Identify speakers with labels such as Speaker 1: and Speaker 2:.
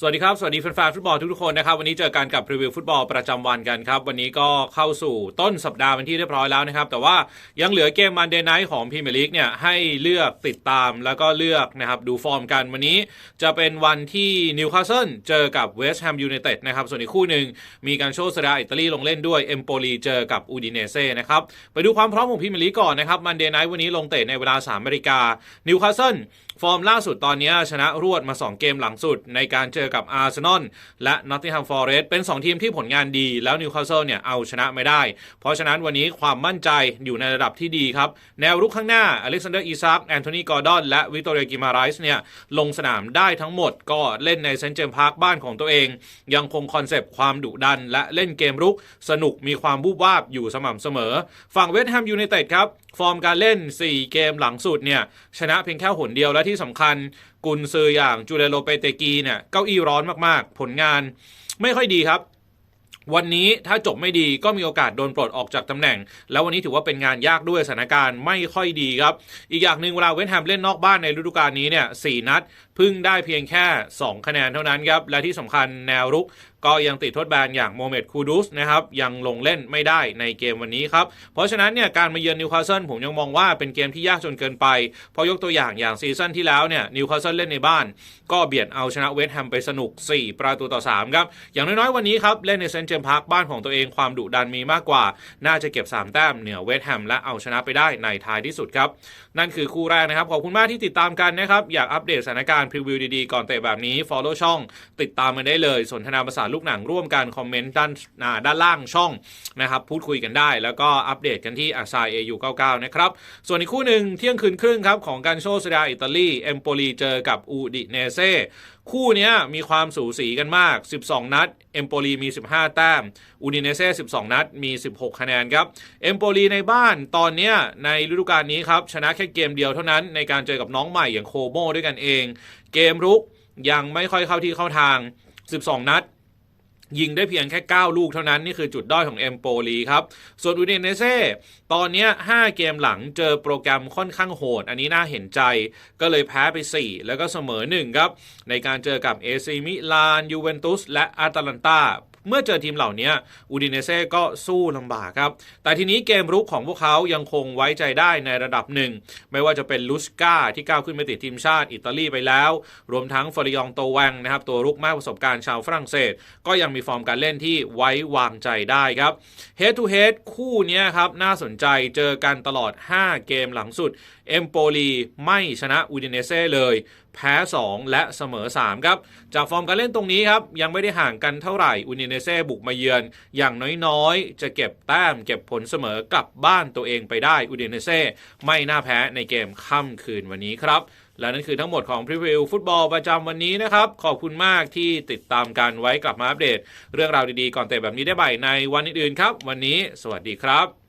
Speaker 1: สวัสดีครับ สวัสดีแฟนๆฟุตบอลทุกๆคนนะครับ วันนี้เจอกันกับรีวิวฟุตบอลประจำวันกันครับ วันนี้ก็เข้าสู่ต้นสัปดาห์เป็นที่เรียบร้อยแล้วนะครับ แต่ว่ายังเหลือเกมมันเดย์ไนท์ของพรีเมียร์ลีกเนี่ยให้เลือกติดตามแล้วก็เลือกนะครับดูฟอร์มกันวันนี้จะเป็นวันที่นิวคาสเซิลเจอกับเวสต์แฮมยูไนเต็ดนะครับ ส่วนอีกคู่หนึ่งมีการโชว์สดาอิตาลีลงเล่นด้วยเอมโปลีเจอกับอูดิเนเซ่นะครับไปดูความพร้อมของพรีเมียร์ลีกก่อนนะครับมันเดย์ไนท์วันนี้ลงเตะในเวลา3นาฬิกานิวคาสเซิลฟอร์มล่าสุดตอนนี้ชนะรวดมา 2 เกมหลังสุดในการเจอกับอาร์เซนอลและนอตติงแฮมฟอร์เรสต์เป็น 2 ทีมที่ผลงานดี แล้วนิวคาสเซิลเนี่ยเอาชนะไม่ได้ เพราะฉะนั้นวันนี้ความมั่นใจอยู่ในระดับที่ดีครับ แนวรุกข้างหน้าอเล็กซานเดอร์อีซักแอนโทนีกอร์ดอนและวิกตอเรียกิมาไรส์เนี่ยลงสนามได้ทั้งหมดก็เล่นในเซนต์เจมส์พาร์คบ้านของตัวเอง ยังคงคอนเซปต์ความดุดัน และเล่นเกมรุกสนุกมีความบูบวาบอยู่สม่ำเสมอ ฝั่งเวสต์แฮมยูไนเต็ดครับ ฟอร์มการเล่น 4 เกมหลังสุดเนี่ยชนะเพียงแค่หนเดียวและที่สำคัญกุนซืออย่างจูเลโลเปเตกีเนี่ยเก้าอี้ร้อนมากๆ ผลงานไม่ค่อยดีครับวันนี้ถ้าจบไม่ดีก็มีโอกาสโดนปลดออกจากตำแหน่ง แล้ววันนี้ถือว่าเป็นงานยากด้วยสถานการณ์ไม่ค่อยดีครับ อีกอย่างหนึ่งเวลาเวสต์แฮมเล่นนอกบ้านในฤดูกาลนี้เนี่ยสนัด พึ่งได้เพียงแค่ 2 คะแนนเท่านั้นครับ และที่สำคัญแนวรุก ก็ยังติดโทษแบนอย่างโมเมดคูดุสนะครับยังลงเล่นไม่ได้ในเกมวันนี้ครับ เพราะฉะนั้นเนี่ยการมาเยือนนิวคาสเซิลผมยังมองว่าเป็นเกมที่ยากจนเกินไป เพราะยกตัวอย่างอย่างซีซั่นที่แล้วเนี่ยนิวคาสเซิลเล่นในบ้าน ก็เบียดเอาชนะเวสต์แฮมไปสนุก 4 ประตูต่อ 3 ครับ อย่างน้อยๆ วันนี้ครับเล่นในเซนต์เจมส์พาร์คบ้านของตัวเองความดุดันมีมากกว่า น่าจะเก็บ 3 แต้มเหนือเวสต์แฮมและเอาชนะไปได้ในท้ายที่สุดครับนั่นคือคู่แรกนะครับขอบคุณมากที่ติดตามกันนะครับอยากอัปเดตสถานการณ์พรีวิวดีๆก่อนเตะแบบนี้ follow ช่อง ติดตามมันได้เลยสนทนาภาษาลูกหนังร่วมกันคอมเมนต์ด้านด้านล่างช่องนะครับพูดคุยกันได้ แล้วก็อัปเดตกันที่อาซายเอยู99นะครับ ส่วนอีกคู่หนึ่งเที่ยงคืนครึ่งครับของการโชว์สดาอิตาลีเอมโปลีเจอกับอูดิเนเซ่คู่นี้มีความสูสีกันมาก 12 นัด เอมโปลีมี 15 แต้ม อูดิเนเซ่ 12 นัด มี 16 คะแนนครับ เอมโปลีในบ้านตอนเนี้ยในฤดูกาลนี้ครับ ชนะแค่เกมเดียวเท่านั้นในการเจอกับน้องใหม่อย่างโคโมด้วยกันเอง เกมรุกยังไม่ค่อยเข้าที่เข้าทาง 12 นัด ยิงได้เพียงแค่ 9 ลูกเท่านั้น นี่คือจุดด้อยของเอมโปลีครับ ส่วนอูดิเนเซ่ตอนนี้ 5 เกมหลังเจอโปรแกรมค่อนข้างโหด อันนี้น่าเห็นใจก็เลยแพ้ไป 4 แล้วก็เสมอ 1 ครับ ในการเจอกับเอซีมิลานยูเวนตุสและอาตาลันตา เมื่อเจอทีมเหล่านี้อูดิเนเซ่ก็สู้ลำบากครับ แต่ทีนี้เกมรุกของพวกเขายังคงไว้ใจได้ในระดับหนึ่ง ไม่ว่าจะเป็นลุสกาที่ก้าวขึ้นไปติดทีมชาติอิตาลีไปแล้ว รวมทั้งฟอริยองโตแวงนะครับตัวรุกมากประสบการณ์ชาวฝรั่งเศส ก็ยังมีฟอร์มการเล่นที่ไว้วางใจได้ครับ Head to Head คู่นี้ครับน่าสนใจเจอกันตลอด 5 เกมหลังสุด เอมโปลีไม่ชนะอูดิเนเซ่เลยแพ้ 2 และเสมอ 3 ครับ จากฟอร์มการเล่นตรงนี้ครับ ยังไม่ได้ห่างกันเท่าไหร่อูดิเนเซ่บุกมาเยือน อย่างน้อยๆ จะเก็บแต้มเก็บผลเสมอกลับบ้านตัวเองไปได้อูดิเนเซ่ไม่น่าแพ้ในเกมค่ำคืนวันนี้ครับและนั่นคือทั้งหมดของพรีวิวฟุตบอลประจำวันนี้นะครับ ขอบคุณมากที่ติดตามกันไว้กลับมาอัปเดต เรื่องราวดีๆก่อนเตะแบบนี้ได้ใหม่ในวันอื่นๆครับ วันนี้ สวัสดีครับ